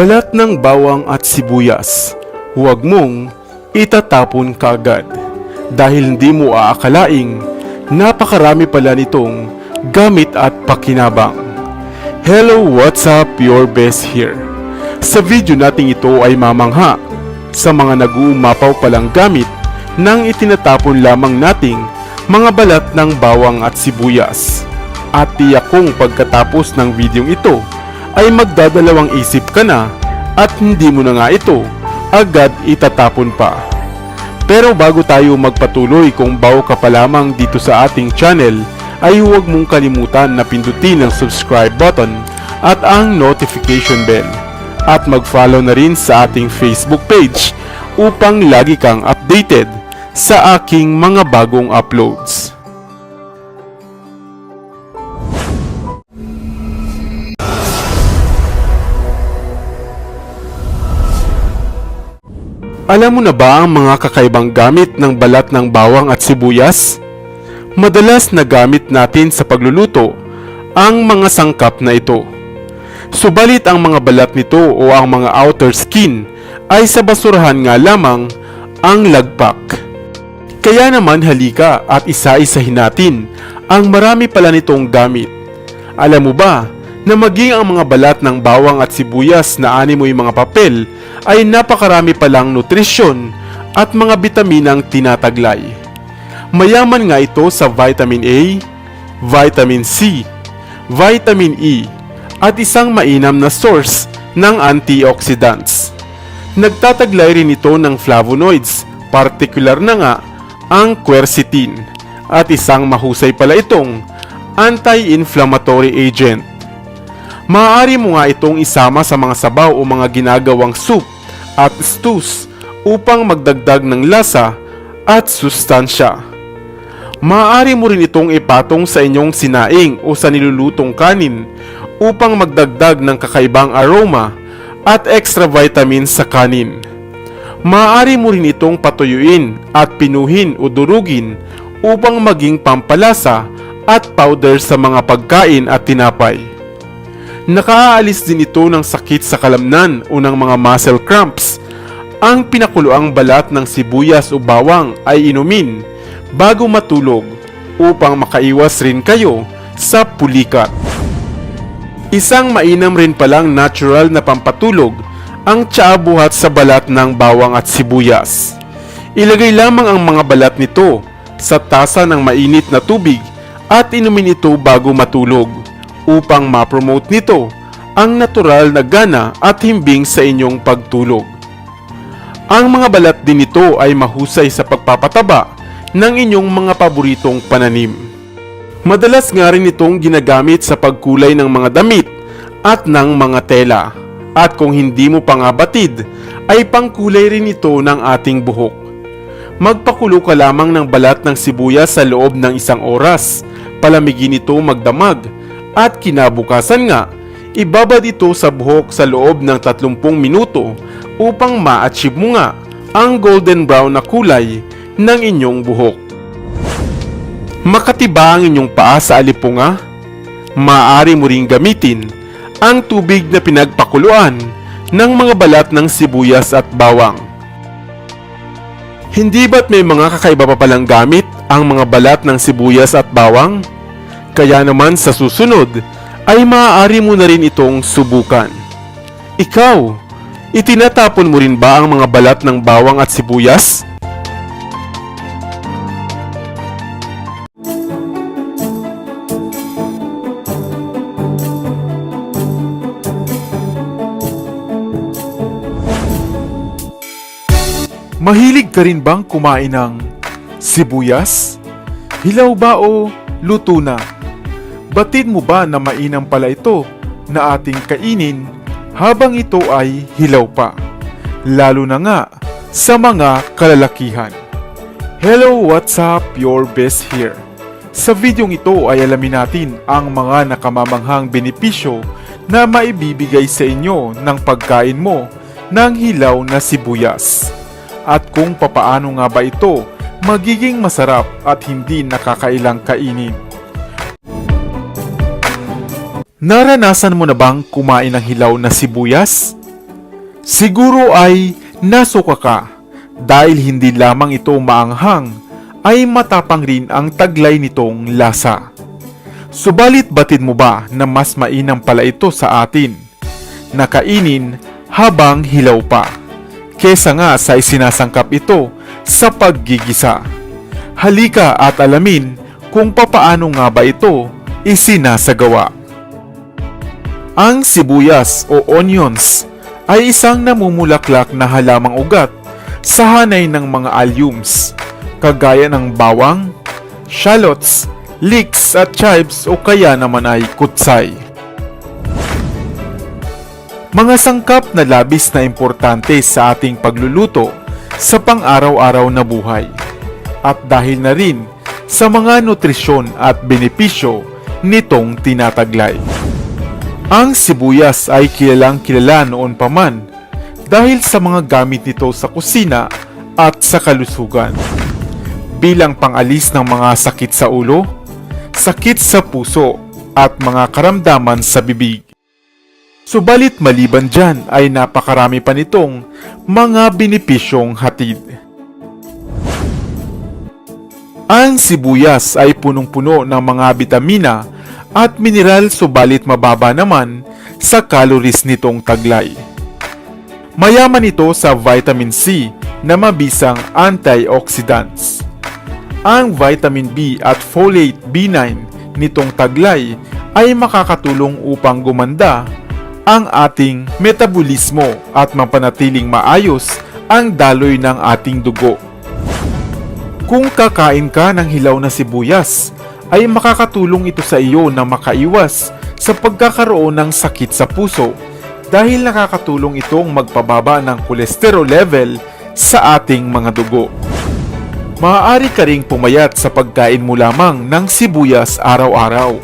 Balat ng bawang at sibuyas, huwag mong itatapon kaagad dahil hindi mo aakalaing napakarami pala nitong gamit at pakinabang. Hello, what's up? Your best here. Sa video nating ito ay mamangha sa mga nag-uumapaw palang gamit ng itinatapon lamang nating mga balat ng bawang at sibuyas. At tiyak kong pagkatapos ng videong ito ay magdadalawang isip ka na at hindi mo na nga ito agad itatapon pa. Pero bago tayo magpatuloy kung bago ka pa lamang dito sa ating channel ay huwag mong kalimutan na pindutin ang subscribe button at ang notification bell at mag-follow na rin sa ating Facebook page upang lagi kang updated sa aking mga bagong uploads. Alam mo na ba ang mga kakaibang gamit ng balat ng bawang at sibuyas? Madalas na gamit natin sa pagluluto ang mga sangkap na ito. Subalit ang mga balat nito o ang mga outer skin ay sa basurahan nga lamang ang lagpak. Kaya naman halika at isa-isahin natin ang marami pala nitong gamit. Alam mo ba na maging ang mga balat ng bawang at sibuyas na animoy mga papel ay napakarami palang nutrisyon at mga bitaminang tinataglay. Mayaman nga ito sa vitamin A, vitamin C, vitamin E, at isang mainam na source ng antioxidants. Nagtataglay rin ito ng flavonoids, partikular na nga ang quercetin, at isang mahusay pala itong anti-inflammatory agent. Maaari mo nga itong isama sa mga sabaw o mga ginagawang soup at stews upang magdagdag ng lasa at sustansya. Maaari mo rin itong ipatong sa inyong sinaing o sa nilulutong kanin upang magdagdag ng kakaibang aroma at extra vitamins sa kanin. Maaari mo rin itong patuyuin at pinuhin o durugin upang maging pampalasa at powder sa mga pagkain at tinapay. Nakaalis din ito ng sakit sa kalamnan o ng mga muscle cramps. Ang pinakuluang balat ng sibuyas o bawang ay inumin bago matulog upang makaiwas rin kayo sa pulikat. Isang mainam rin palang natural na pampatulog ang tsaa sa balat ng bawang at sibuyas. Ilagay lamang ang mga balat nito sa tasa ng mainit na tubig at inumin ito bago matulog upang ma-promote nito ang natural na gana at himbing sa inyong pagtulog. Ang mga balat din nito ay mahusay sa pagpapataba ng inyong mga paboritong pananim. Madalas nga rin itong ginagamit sa pagkulay ng mga damit at ng mga tela. At kung hindi mo pa nga batid, ay pangkulay rin ito ng ating buhok. Magpakulo ka lamang ng balat ng sibuyas sa loob ng isang oras. Palamigin ito magdamag at kinabukasan nga, ibabad ito sa buhok sa loob ng 30 minuto upang ma-achieve mo nga ang golden brown na kulay ng inyong buhok. Makatiba ang inyong paa sa alipunga? Maaari mo ring gamitin ang tubig na pinagpakuluan ng mga balat ng sibuyas at bawang. Hindi ba't may mga kakaiba pa palang gamit ang mga balat ng sibuyas at bawang? Kaya naman sa susunod ay maaari mo na rin itong subukan. Ikaw, itinatapon mo rin ba ang mga balat ng bawang at sibuyas? Mahilig ka rin bang kumain ng sibuyas? Hilaw ba o luto na? Batid mo ba na mainam pala ito na ating kainin habang ito ay hilaw pa? Lalo na nga sa mga kalalakihan. Hello, what's up? Your best here. Sa videong ito ay alamin natin ang mga nakamamanghang benepisyo na maibibigay sa inyo ng pagkain mo ng hilaw na sibuyas. At kung papaano nga ba ito magiging masarap at hindi nakakailang kainin. Naranasan mo na bang kumain ng hilaw na sibuyas? Siguro ay nasuka ka dahil hindi lamang ito maanghang ay matapang rin ang taglay nitong lasa. Subalit batid mo ba na mas mainam pala ito sa atin? Nakainin habang hilaw pa. Kesa nga sa isinasangkap ito sa paggigisa. Halika at alamin kung papaano nga ba ito isinasagawa. Ang sibuyas o onions ay isang namumulaklak na halamang ugat sa hanay ng mga alliums, kagaya ng bawang, shallots, leeks at chives o kaya naman ay kutsay. Mga sangkap na labis na importante sa ating pagluluto sa pang-araw-araw na buhay. At dahil na rin sa mga nutrisyon at benepisyo nitong tinataglay. Ang sibuyas ay kilalang kilala noon pa man dahil sa mga gamit nito sa kusina at sa kalusugan. Bilang pangalis ng mga sakit sa ulo, sakit sa puso at mga karamdaman sa bibig. Subalit maliban dyan ay napakarami pa nitong mga benepisyong hatid. Ang sibuyas ay punong-puno ng mga bitamina at mineral subalit mababa naman sa calories nitong taglay. Mayaman ito sa vitamin C na mabisang antioxidants. Ang vitamin B at folate B9 nitong taglay ay makakatulong upang gumanda ang ating metabolismo at mapanatiling maayos ang daloy ng ating dugo. Kung kakain ka ng hilaw na sibuyas, ay makakatulong ito sa iyo na makaiwas sa pagkakaroon ng sakit sa puso dahil nakakatulong itong magpababa ng kolesterol level sa ating mga dugo. Maaari ka ring pumayat sa pagkain mo lamang ng sibuyas araw-araw.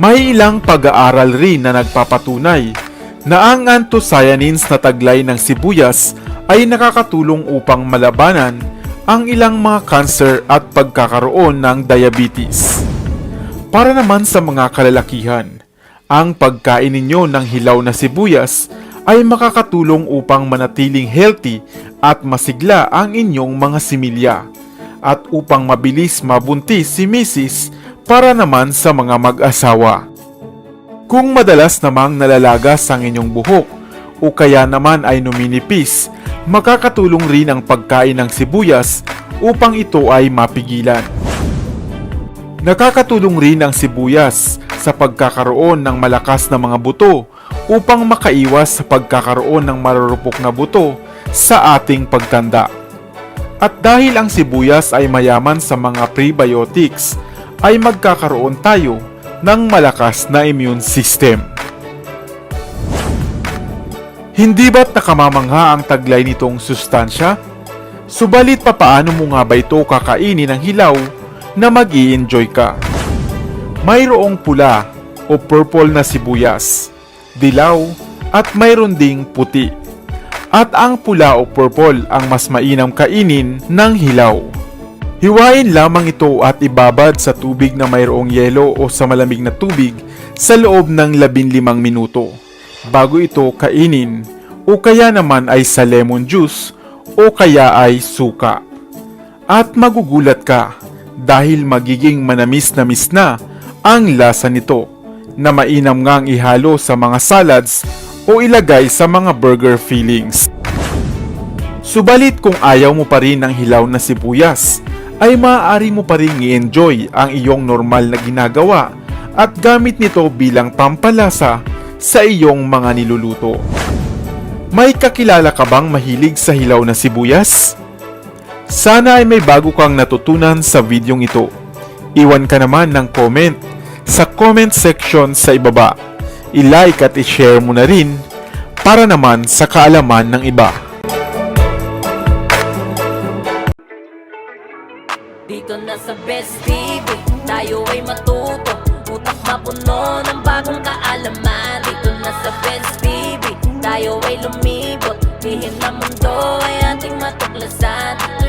May ilang pag-aaral rin na nagpapatunay na ang anthocyanins na taglay ng sibuyas ay nakakatulong upang malabanan ang ilang mga cancer at pagkakaroon ng diabetes. Para naman sa mga kalalakihan, ang pagkain ninyo ng hilaw na sibuyas ay makakatulong upang manatiling healthy at masigla ang inyong mga similya at upang mabilis mabuntis si Mrs. para naman sa mga mag-asawa. Kung madalas namang nalalagas ang inyong buhok o kaya naman ay numinipis, makakatulong rin ang pagkain ng sibuyas upang ito ay mapigilan. Nakakatulong rin ang sibuyas sa pagkakaroon ng malakas na mga buto upang makaiwas sa pagkakaroon ng marurupok na buto sa ating pagtanda. At dahil ang sibuyas ay mayaman sa mga prebiotics, ay magkakaroon tayo ng malakas na immune system. Hindi ba't nakamamangha ang taglay nitong sustansya? Subalit papaano mo nga ba ito kakainin ng hilaw na mag enjoy ka? Mayroong pula o purple na sibuyas, dilaw at mayroon ding puti. At ang pula o purple ang mas mainam kainin ng hilaw. Hiwain lamang ito at ibabad sa tubig na mayroong yelo o sa malamig na tubig sa loob ng 15 minuto bago ito kainin o kaya naman ay sa lemon juice o kaya ay suka. At magugulat ka dahil magiging manamis-namis na ang lasa nito na mainam ngang ihalo sa mga salads o ilagay sa mga burger fillings. Subalit kung ayaw mo pa rin ng hilaw na sibuyas, ay maaari mo pa rin i-enjoy ang iyong normal na ginagawa at gamit nito bilang pampalasa sa iyong mga niluluto. May kakilala ka bang mahilig sa hilaw na sibuyas? Sana ay may bago kang natutunan sa videong ito. Iwan ka naman ng comment sa comment section sa ibaba. I-like at i-share mo na rin para naman sa kaalaman ng iba. Dito na sa Best TV, tayo ay matuto Utak mapuno ng bagong kaalaman. Dito na sa Best TV, tayo ay lumibot. Lihim na mundo ay ating matuklasan